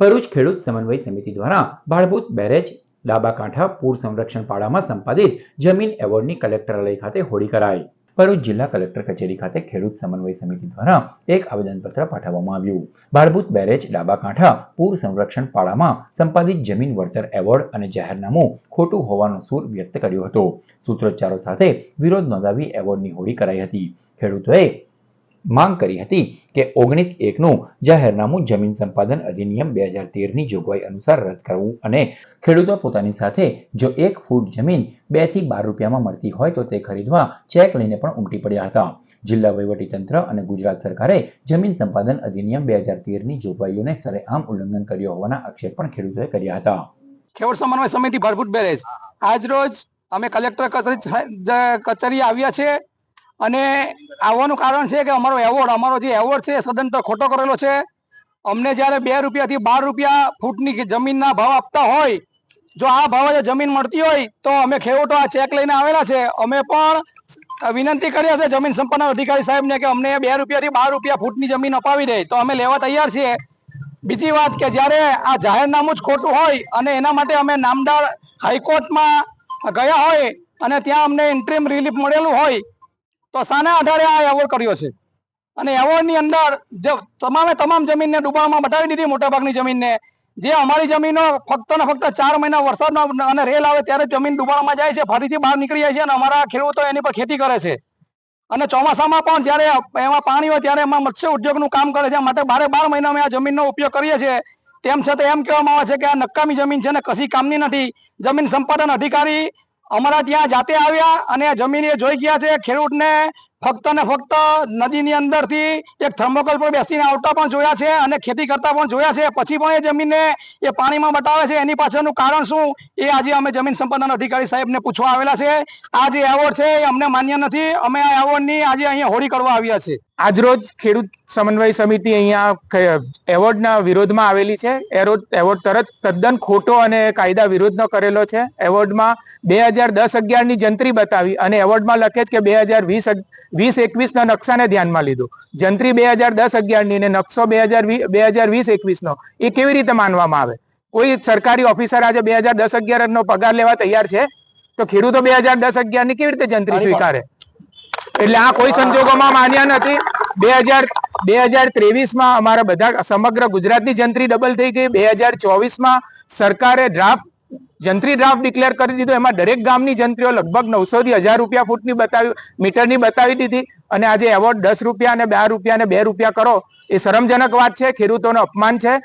ભરૂચ ખેડૂત સમન્વય સમિતિ દ્વારા ભાડભૂત બેરેજ ડાબા કાંઠા પૂર સંરક્ષણ પાડામાં સંપાદિત જમીન એવોર્ડની કલેક્ટરાલય ખાતે હોળી કરાઈ. ભરૂચ જિલ્લા કલેક્ટર કચેરી ખાતે ખેડૂત સમન્વય સમિતિ દ્વારા એક આવેદનપત્ર પાઠવવામાં આવ્યું. ભાડભૂત બેરેજ ડાબા કાંઠા પૂર સંરક્ષણ પાડામાં સંપાદિત જમીન વળતર એવોર્ડ અને જાહેરનામું ખોટું હોવાનો સૂર વ્યક્ત કર્યો હતો. સૂત્રોચ્ચારો સાથે વિરોધ નોંધાવી એવોર્ડની હોળી કરાઈ હતી. ખેડૂતોએ માંગ કરી હતી કે ઓગણીસ એકનું જાહેરનામું જમીન સંપાદન અધિનિયમ બે હજાર તેરની જોગવાઈ અનુસાર રદ કરવું અને ખેડૂતો પોતાની સાથે જો એક ફૂટ જમીન બેથી બાર રૂપિયામાં મળતી હોય તો તે ખરીદવા ચેક લઈને પણ ઉમટી પડ્યા હતા. જિલ્લા વહીવટીતંત્ર અને ગુજરાત સરકારે જમીન સંપાદન અધિનિયમ બે હજાર તેરની જોગવાઈઓને સરેઆમ ઉલ્લંઘન કર્યો હોવાના આક્ષેપ પણ ખેડૂતોએ કર્યા હતા. ખેડૂત સમન્વય સમિતિ ભરભૂત બેરેજ. આજ રોજ અમે કલેક્ટર કચેરી આવ્યા છે અને આવવાનું કારણ છે કે અમારો એવોર્ડ અમારો જે એવોર્ડ છે સદંતર ખોટો કરેલો છે. અમને જ્યારે બે રૂપિયાથી બાર રૂપિયા ફૂટની જમીનના ભાવ આપતા હોય, જો આ ભાવે જમીન મળતી હોય, તો અમે ખેડૂતો આ ચેક લઈને આવેલા છે. અમે પણ વિનંતી કરીએ છીએ જમીન સંપન્ન અધિકારી સાહેબને કે અમને બે રૂપિયાથી બાર રૂપિયા ફૂટની જમીન અપાવી દે, તો અમે લેવા તૈયાર છીએ. બીજી વાત કે જ્યારે આ જાહેરનામું જ ખોટું હોય અને એના માટે અમે નામદાર હાઈકોર્ટમાં ગયા હોય અને ત્યાં અમને ઇન્ટ્રીમ રિલીફ મળેલું હોય તો શાના આધારે આ એવોર્ડ કર્યો છે. અને એવોર્ડની અંદર જે તમામે તમામ જમીનને ડૂબાણમાં બતાવી દીધી મોટાભાગની જમીનને. જે અમારી જમીનો ફક્ત ને ફક્ત ચાર મહિના વરસાદનો અને રેલ આવે ત્યારે જમીન ડૂબાણમાં જાય છે, ફરીથી બહાર નીકળી જાય છે અને અમારા ખેડૂતો એની પર ખેતી કરે છે. અને ચોમાસામાં પણ જ્યારે એમાં પાણી હોય ત્યારે એમાં મત્સ્ય ઉદ્યોગનું કામ કરે છે, માટે બારે બાર મહિના અમે આ જમીનનો ઉપયોગ કરીએ છીએ. તેમ છતાં એમ કહેવામાં આવે છે કે આ નકામી જમીન છે ને કશી કામની નથી. જમીન સંપાદન અધિકારી અમારા ત્યાં જાતે આવ્યા અને જમીન જોઈ ગયા છે, ખેડૂતને ફક્ત ને ફક્ત નદીની અંદરથી એક થર્મોકોલ પર બેસીને આવતા પણ જોયા છે અને ખેતી કરતા પણ જોયા છે. પછી પણ એ જમીનને એ પાણીમાં બતાવે છે. એની પાછળનું કારણ શું? એ આજે અમે જમીન સંપાદન અધિકારી સાહેબને પૂછવા આવેલા છે. આ જે એવોર્ડ છે એ અમને માન્ય નથી. અમે આ એવોર્ડની આજે અહીંયા હોળી કરવા આવ્યા છે આજરોજ ખેડૂત સમન્વય સમિતિ અહીંયા એવોર્ડના વિરોધમાં આવેલી છે. એરોડ એવોર્ડ તરત તદ્દન ખોટો અને કાયદા વિરોધનો કરેલો છે. એવોર્ડમાં બે હજાર દસ અગિયારની જંત્રી બતાવી અને એવોર્ડમાં લખે જ કે બે હજાર વીસ વીસ એકવીસના નકશાને ધ્યાનમાં લીધું. જંત્રી બે હજાર દસ અગિયારની ને નકશો બે હજાર બે હજાર વીસ એકવીસનો. એ કેવી રીતે માનવામાં આવે? કોઈ સરકારી ઓફિસર આજે બે હજાર દસ અગિયારનો પગાર લેવા તૈયાર છે? તો ખેડૂતો બે હજાર દસ અગિયારની કેવી રીતે જંત્રી સ્વીકારે? એટલે આ કોઈ સંજોગોમાં માન્યા નથી. બે હજાર બે હજાર ત્રેવીસમાં અમારા બધા સમગ્ર ગુજરાતની જંત્રી ડબલ થઈ ગઈ. બે હજાર ચોવીસમાં સરકારે ડ્રાફ્ટ જંત્રી ડ્રાફ્ટ ડિક્લેર કરી દીધો. એમાં દરેક ગામની જંત્રીઓ લગભગ નવસો થી હજાર રૂપિયા ફૂટની બતાવી, મીટરની બતાવી દીધી. અને આજે એવોર્ડ દસ રૂપિયા અને બાર રૂપિયા અને બે રૂપિયા કરો. એ શરમજનક વાત છે. ખેડૂતોનું અપમાન છે.